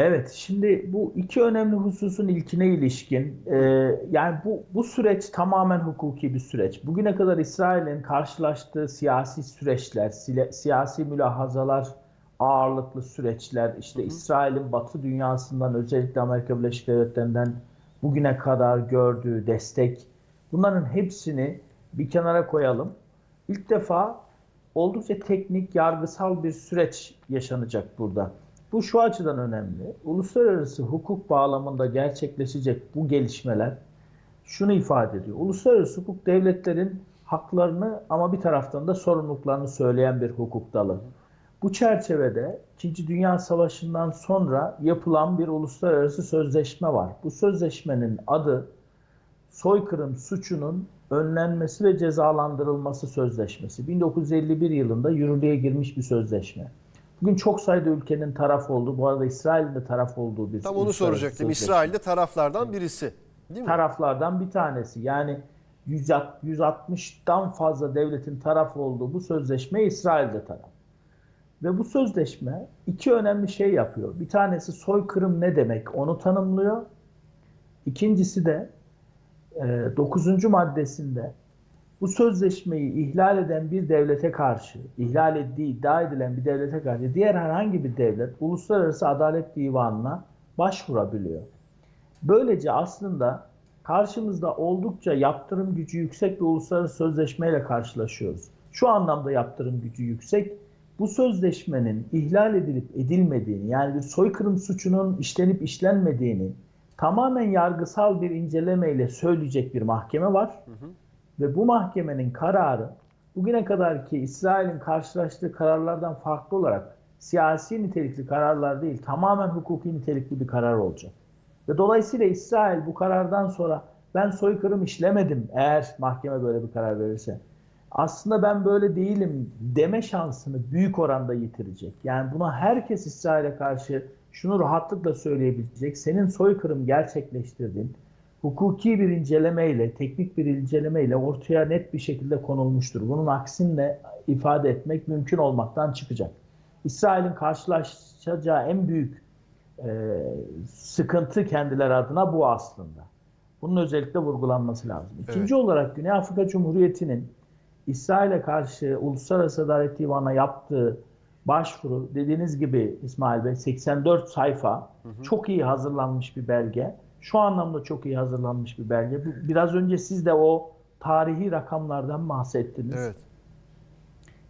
Evet, şimdi bu iki önemli hususun ilkine ilişkin, e, yani bu bu süreç tamamen hukuki bir süreç. Bugüne kadar İsrail'in karşılaştığı siyasi süreçler, sile- siyasi mülahazalar ağırlıklı süreçler, işte İsrail'in Batı dünyasından özellikle Amerika Birleşik Devletleri'nden bugüne kadar gördüğü destek, bunların hepsini bir kenara koyalım. İlk defa oldukça teknik, yargısal bir süreç yaşanacak burada. Bu şu açıdan önemli. Uluslararası hukuk bağlamında gerçekleşecek bu gelişmeler şunu ifade ediyor. Uluslararası hukuk devletlerin haklarını ama bir taraftan da sorumluluklarını söyleyen bir hukuk dalı. Bu çerçevede İkinci Dünya Savaşı'ndan sonra yapılan bir uluslararası sözleşme var. Bu sözleşmenin adı soykırım suçunun önlenmesi ve cezalandırılması sözleşmesi. 1951 yılında yürürlüğe girmiş bir sözleşme. Bugün çok sayıda ülkenin taraf olduğu, bu arada İsrail'in de taraf olduğu bir Tam onu soracaktım. İsrail de taraflardan birisi. Değil mi? taraflardan bir tanesi. Yani 160'tan fazla devletin taraf olduğu bu sözleşme İsrail'de taraf. Ve bu sözleşme iki önemli şey yapıyor. Bir tanesi soykırım ne demek onu tanımlıyor. İkincisi de 9. maddesinde bu sözleşmeyi ihlal eden bir devlete karşı, ihlal ettiği iddia edilen bir devlete karşı diğer herhangi bir devlet Uluslararası Adalet Divanı'na başvurabiliyor. Böylece aslında karşımızda oldukça yaptırım gücü yüksek bir uluslararası sözleşmeyle karşılaşıyoruz. Şu anlamda yaptırım gücü yüksek. Bu sözleşmenin ihlal edilip edilmediğini, yani bir soykırım suçunun işlenip işlenmediğini tamamen yargısal bir incelemeyle söyleyecek bir mahkeme var. Ve bu mahkemenin kararı bugüne kadarki İsrail'in karşılaştığı kararlardan farklı olarak siyasi nitelikli kararlar değil, tamamen hukuki nitelikli bir karar olacak. Ve dolayısıyla İsrail bu karardan sonra ben soykırım işlemedim eğer mahkeme böyle bir karar verirse. Aslında ben böyle değilim deme şansını büyük oranda yitirecek. Yani buna herkes İsrail'e karşı şunu rahatlıkla söyleyebilecek. Senin soykırım gerçekleştirdiğin hukuki bir incelemeyle, teknik bir incelemeyle ortaya net bir şekilde konulmuştur. Bunun aksine ifade etmek mümkün olmaktan çıkacak. İsrail'in karşılaşacağı en büyük e, sıkıntı kendileri adına bu aslında. Bunun özellikle vurgulanması lazım. İkinci Evet. olarak Güney Afrika Cumhuriyeti'nin İsrail'e karşı Uluslararası Adalet Divanı'na yaptığı başvuru dediğiniz gibi İsmail Bey 84 sayfa çok iyi hazırlanmış bir belge. Şu anlamda çok iyi hazırlanmış bir belge. Biraz önce siz de o tarihi rakamlardan bahsettiniz. Evet.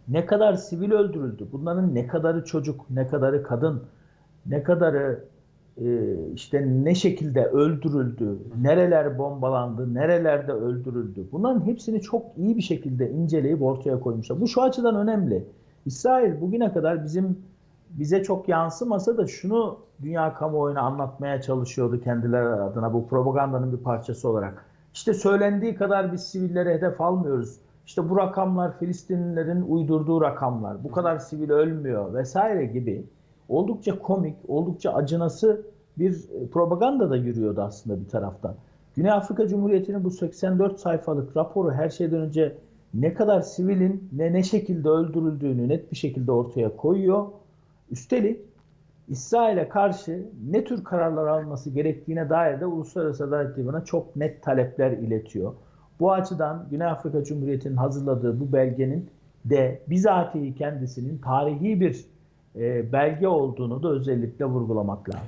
Ne kadar sivil öldürüldü? Bunların ne kadarı çocuk, ne kadarı kadın, ne kadarı e, işte ne şekilde öldürüldü, nereler bombalandı, nerelerde öldürüldü. Bunların hepsini çok iyi bir şekilde inceleyip ortaya koymuşlar. Bu şu açıdan önemli. İsrail bugüne kadar bizim bize çok yansımasa da şunu dünya kamuoyuna anlatmaya çalışıyordu kendileri adına bu propagandanın bir parçası olarak. İşte söylendiği kadar biz sivillere hedef almıyoruz. İşte bu rakamlar Filistinlilerin uydurduğu rakamlar. Bu kadar sivil ölmüyor vesaire gibi oldukça komik, oldukça acınası bir e, propaganda da yürüyordu aslında bir taraftan. Güney Afrika Cumhuriyeti'nin bu 84 sayfalık raporu her şeyden önce ne kadar sivilin ve ne şekilde öldürüldüğünü net bir şekilde ortaya koyuyor. Üstelik İsrail'e karşı ne tür kararlar alması gerektiğine dair de Uluslararası Adalet Divanı'na çok net talepler iletiyor. Bu açıdan Güney Afrika Cumhuriyeti'nin hazırladığı bu belgenin de bizatihi kendisinin tarihi bir e, belge olduğunu da özellikle vurgulamak lazım.